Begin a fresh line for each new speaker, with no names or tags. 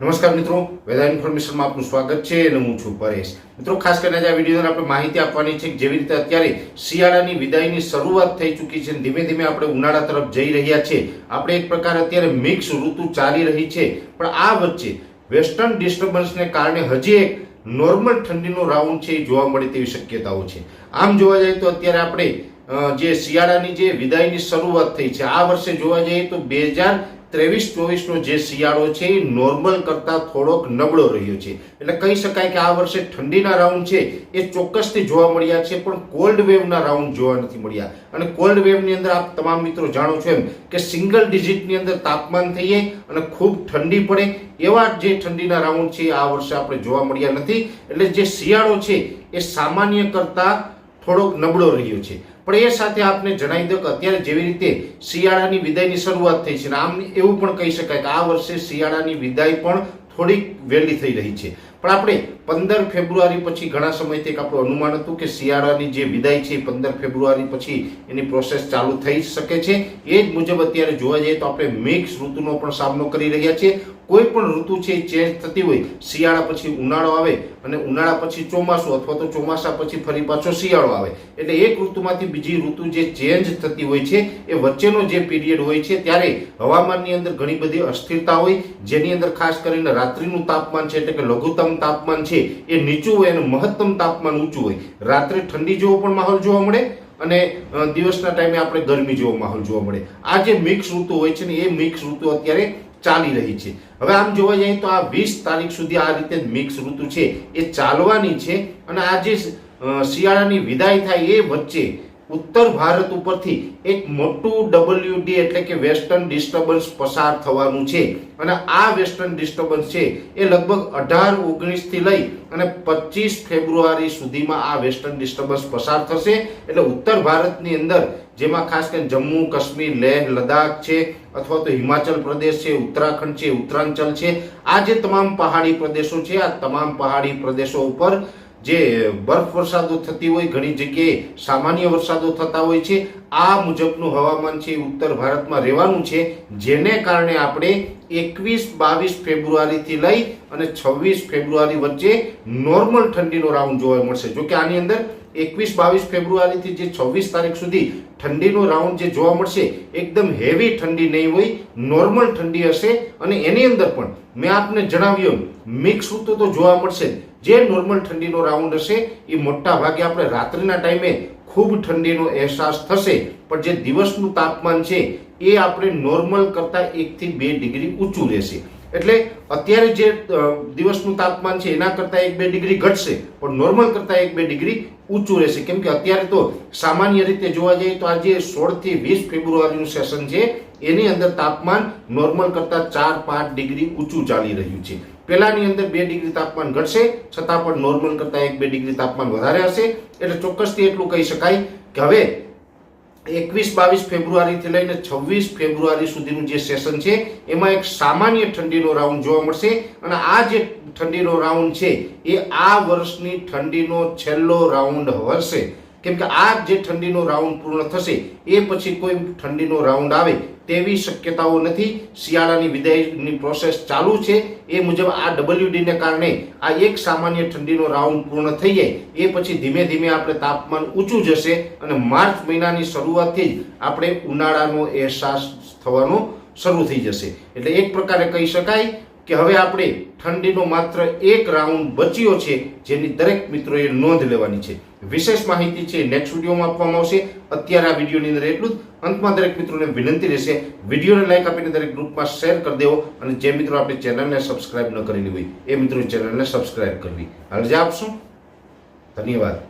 નમસ્કાર મિત્રો, વેધર ઇન્ફોર્મેશનમાં આપનું સ્વાગત છે અને હું છું પરેશ. મિત્રો, ખાસ કરીને આજે આ વિડીયોને આપણે માહિતી આપવાની છે કે જેવી રીતે અત્યારે શિયાળાની વિદાયની શરૂઆત થઈ ચૂકી છે ધીમે ધીમે આપણે ઉનાળા તરફ જઈ રહ્યા છે. આપણે એક પ્રકાર અત્યારે મિક્સ ઋતુ ચાલી રહી છે. પણ આ વચ્ચે વેસ્ટર્ન ડિસ્ટર્બન્સને કારણે હજી એક નોર્મલ ઠંડીનો રાઉન્ડ છે એ જોવા મળે તેવી શક્યતાઓ છે. આમ જોવા જઈએ તો અત્યારે આપણે જે શિયાળાની જે વિદાયની શરૂઆત થઈ છે, આ વર્ષે જોવા જઈએ તો બે હજાર ત્રેવીસ ચોવીસનો જે શિયાળો છે, એ નોર્મલ કરતાં થોડોક નબળો રહ્યો છે. એટલે કહી શકાય કે આ વર્ષે ઠંડીના રાઉન્ડ છે, એ ચોક્કસથી જોવા મળ્યા છે, પણ કોલ્ડ વેવના રાઉન્ડ જોવા નથી મળ્યા. અને કોલ્ડ વેવની અંદર આપ તમામ મિત્રો જાણો છો એમ કે સિંગલ ડિજિટની અંદર તાપમાન થઈ જાય અને ખૂબ ઠંડી પડે, એવા જે ઠંડીના રાઉન્ડ છે, આ વર્ષે આપણે જોવા મળ્યા નથી. એટલે જે શિયાળો છે, એ સામાન્ય કરતાં થોડોક નબળો રહ્યો છે. પણ એ સાથે આપને જણાવી દઉં કે અત્યારે જેવી રીતે શિયાળાની વિદાયની શરૂઆત થઈ છે આમ એવું પણ કહી શકાય કે આ વર્ષે શિયાળાની વિદાય પણ થોડીક વહેલી થઈ રહી છે. પણ આપણે પંદર ફેબ્રુઆરી પછી ઘણા સમયથી એક આપણું અનુમાન હતું કે શિયાળાની જે વિદાય છે પંદર ફેબ્રુઆરી પછી એની પ્રોસેસ ચાલુ થઈ શકે છે. એ જ મુજબ અત્યારે જોવા જઈએ તો આપણે મિક્સ ઋતુનો પણ સામનો કરી રહ્યા છીએ. કોઈ પણ ઋતુ છે એ ચેન્જ થતી હોય, શિયાળા પછી ઉનાળો આવે અને ઉનાળા પછી ચોમાસું અથવા તો ચોમાસા પછી ફરી પાછો શિયાળો આવે. એટલે એક ઋતુમાંથી બીજી ઋતુ જે ચેન્જ થતી હોય છે, એ વચ્ચેનો જે પીરિયડ હોય છે, ત્યારે હવામાનની અંદર ઘણી બધી અસ્થિરતા હોય, જેની અંદર ખાસ કરીને રાત્રિનું તાપમાન છે એટલે કે લઘુત્તમ તાપમાન છે એ નીચું હોય અને મહત્તમ તાપમાન ઊંચું હોય. રાત્રે ઠંડી જેવો પણ માહોલ જોવા મળે અને દિવસના ટાઈમે આપણે ગરમી જેવો માહોલ જોવા મળે. આ જે મિક્સ ઋતુ હોય છે ને એ મિક્સ ઋતુ અત્યારે ચાલી રહી છે. હવે આમ જોવા જઈએ તો આ વીસ તારીખ સુધી આ રીતે મિક્સ ઋતુ છે. એ ચાલવાની છે અને આ જે શિયાળાની વિદાય થાય એ વચ્ચે ઉત્તર ભારત ઉપરથી એક મોટું ડબલ્યુડી એટલે કે વેસ્ટર્ન ડિસ્ટર્બન્સ પસાર થવાનું છે. અને આ વેસ્ટર્ન ડિસ્ટર્બન્સ છે એ લગભગ અઢાર ઓગણીસથી લઈ અને પચીસ ફેબ્રુઆરી સુધીમાં આ વેસ્ટર્ન ડિસ્ટર્બન્સ પસાર થશે. એટલે ઉત્તર ભારતની અંદર, જેમાં ખાસ કરીને જમ્મુ, કાશ્મીર, લેહ, લદ્દાખ છે, અથવા તો હિમાચલ પ્રદેશ છે, ઉત્તરાખંડ છે, ઉત્તરાંચલ છે. આ જે તમામ પહાડી પ્રદેશો છે, આ તમામ પહાડી પ્રદેશો ઉપર જે બરફ વરસાદો થતી હોય, ઘણી જગ્યાએ સામાન્ય વરસાદો થતા હોય છે. આ મુજબનું હવામાન છે ઉત્તર ભારતમાં રહેવાનું છે. જેને કારણે આપણે એકવીસ, બાવીસ ફેબ્રુઆરીથી લઈ અને છવ્વીસ ફેબ્રુઆરી વચ્ચે નોર્મલ ઠંડીનો રાઉન્ડ જોવા મળશે. જો કે આની અંદર એકવીસ, બાવીસ ફેબ્રુઆરીથી જે છવ્વીસ તારીખ સુધી ઠંડીનો રાઉન્ડ જે જોવા મળશે, એકદમ હેવી ઠંડી નહીં હોય, નોર્મલ ઠંડી હશે અને એની અંદર પણ મેં આપને જણાવ્યું મિક્સ ઋતુ તો જોવા મળશે જે નોર્મલ ઠંડીનો રાઉન્ડ હશે, એ મોટા ભાગે આપણે રાત્રિના ટાઈમે ખૂબ ઠંડીનો અહેસાસ થશે. પણ જે દિવસનું તાપમાન છે, એ આપણે નોર્મલ કરતાં એકથી બે ડિગ્રી ઊંચું રહેશે. એટલે અત્યારે જે દિવસનું તાપમાન છે, એના કરતાં એક બે ડિગ્રી ઘટશે, પણ નોર્મલ કરતાં એક બે ડિગ્રી ઊંચું રહેશે. કેમ કે અત્યારે તો સામાન્ય રીતે જોવા જઈએ તો આજે સોળથી વીસ ફેબ્રુઆરીનું સેશન છે, એની અંદર તાપમાન નોર્મલ કરતાં ચાર પાંચ ડિગ્રી ઊંચું ચાલી રહ્યું છે. પહેલાની અંદર બે ડિગ્રી તાપમાન ઘટશે, છતાં પણ નોર્મલ કરતાં એક બે ડિગ્રી તાપમાન વધારે હશે. એટલે ચોક્કસથી એટલું કહી શકાય કે હવે એકવીસ, બાવીસ ફેબ્રુઆરીથી લઈને છવ્વીસ ફેબ્રુઆરી સુધીનું જે સેશન છે, એમાં એક સામાન્ય ઠંડીનો રાઉન્ડ જોવા મળશે. અને આ જે ઠંડીનો રાઉન્ડ છે, એ આ વર્ષની ઠંડીનો છેલ્લો રાઉન્ડ હશે. કેમ કે આ જે ઠંડીનો રાઉન્ડ પૂર્ણ થશે, એ પછી કોઈ ઠંડીનો રાઉન્ડ આવે તેવી શક્યતાઓ નથી. શિયાળાની વિદાયની પ્રોસેસ ચાલુ છે. એ મુજબ આ ડબલ્યુડીને કારણે આ એક સામાન્ય ઠંડીનો રાઉન્ડ પૂર્ણ થઈ જાય. એ પછી ધીમે ધીમે આપણે તાપમાન ઊંચું જશે અને માર્ચ મહિનાની શરૂઆતથી જ આપણે ઉનાળાનો અહેસાસ થવાનો શરૂ થઈ જશે. એટલે એક પ્રકારે કહી શકાય કે હવે આપણે ઠંડીનો માત્ર એક રાઉન્ડ બચ્યો છે, જેની દરેક મિત્રોએ નોંધ લેવાની છે. વિશેષ માહિતી છે નેક્સ્ટ વિડીયોમાં આપવામાં આવશે. અત્યારે આ વિડીયોની અંદર એટલું જ. અંતમાં દરેક મિત્રોને વિનંતી રહેશે, વિડીયોને લાઈક આપીને દરેક ગ્રુપમાં શેર કરી દેવો અને જે મિત્રો આપણી ચેનલને સબસ્ક્રાઇબ ન કરેલી હોય, એ મિત્રો ચેનલને સબસ્ક્રાઇબ કરવી. હાલ રજા આપશું. ધન્યવાદ.